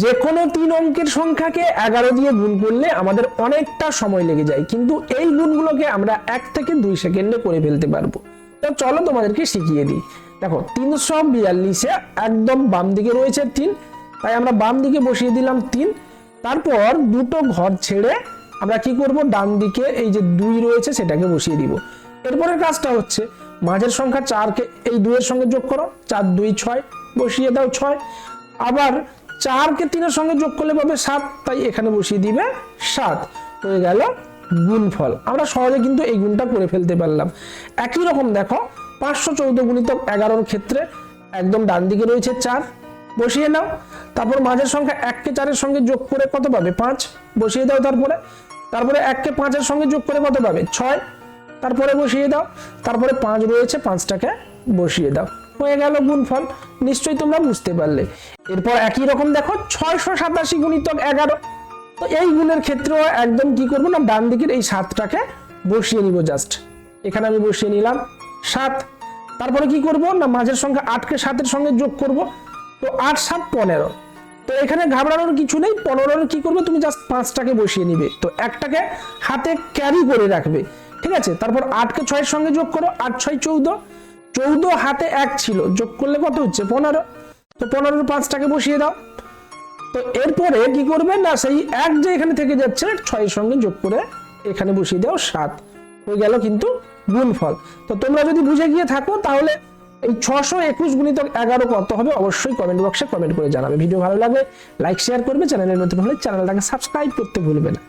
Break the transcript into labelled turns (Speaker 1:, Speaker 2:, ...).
Speaker 1: যে কোনো তিন অঙ্কের সংখ্যাকে এগারো দিয়ে গুণ করলে আমাদের অনেকটা সময় লেগে যায়, কিন্তু এই গুণগুলোকে আমরা এক থেকে দুই সেকেন্ডে করে ফেলতে পারব। তো চলো তোমাদেরকে শিখিয়ে দিই। দেখো, তিনশো বিয়াল্লিশে একদম বাম দিকে রয়েছে তিন, তাই আমরা বাম দিকে বসিয়ে দিলাম তিন। তারপর দুটো ঘর ছেড়ে আমরা কি করব? ডান দিকে এই যে দুই রয়েছে সেটাকে বসিয়ে দিব। এরপরের কাজটা হচ্ছে, মাঝের সংখ্যা চারকে এই দুইয়ের সঙ্গে যোগ করো, চার, দুই, ছয়, বসিয়ে দাও ছয়। আবার চারকে তিনের সঙ্গে যোগ করলে পাবে সাত, তাই এখানে বসিয়ে দিবে সাত। হয়ে গেল গুণফল। আমরা সহজে কিন্তু এই গুণটা করে ফেলতে পারলাম। একই রকম দেখো, পাঁচশো চৌদ্দ গুণিতক এগারোর ক্ষেত্রে একদম ডান দিকে রয়েছে চার। বসিয়ে নাও। তারপর মাঝের সংখ্যা এককে চারের সঙ্গে যোগ করে কত পাবে? পাঁচ। বসিয়ে দাও তারপরে। তারপরে এককে পাঁচের সঙ্গে যোগ করে কত পাবে? ছয়। তারপরে বসিয়ে দাও। তারপরে পাঁচ রয়েছে, পাঁচটাকে বসিয়ে দাও। হয়ে গেল গুণফল। নিশ্চয়ই তোমরা বুঝতে পারলে। এরপর একই রকম দেখো, ছয়শো সাতাশি গুণিতক এগারো। তো এই গুণের ক্ষেত্রেও একদম কি করব না, ডান দিকের এই সাতটাকে বসিয়ে নিব জাস্ট এখানে আমি বসিয়ে নিলাম সাত। তারপরে কি করব না, মাঝের সংখ্যা আটকে সাতের সঙ্গে যোগ করব। তো আট, সাত, পনেরো। তো এখানে ঘাবড়ানোর কিছু নেই, পনেরোর কি করবে, তুমি জাস্ট পাঁচটাকে বসিয়ে নিবে। তো একটাকে হাতে ক্যারি করে রাখবে। ঠিক আছে? তারপর আটকে ছয়ের সঙ্গে যোগ করো, আট, ছয়, চৌদ্দ। চৌদ্দ হাতে এক ছিল। যোগ করলে কত হচ্ছে? পনেরো। তো পনেরোর পাঁচটাকে বসিয়ে দাও। তো এরপরে কি করবে? না, সেই এক যে এখানে থেকে যাচ্ছে, ছয়ের সঙ্গে যোগ করে এখানে বসিয়ে দাও সাত। হয়ে গেল কিন্তু গুণফল। তো তোমরা যদি বুঝে গিয়ে থাকো, তাহলে এই ছশো একুশ গুণিতক এগারো কত হবে অবশ্যই কমেন্ট বক্সে কমেন্ট করে জানাবে। ভিডিও ভালো লাগলে লাইক, শেয়ার করবে। চ্যানেলের নতুন হলে চ্যানেলটাকে সাবস্ক্রাইব করতে ভুলবে না।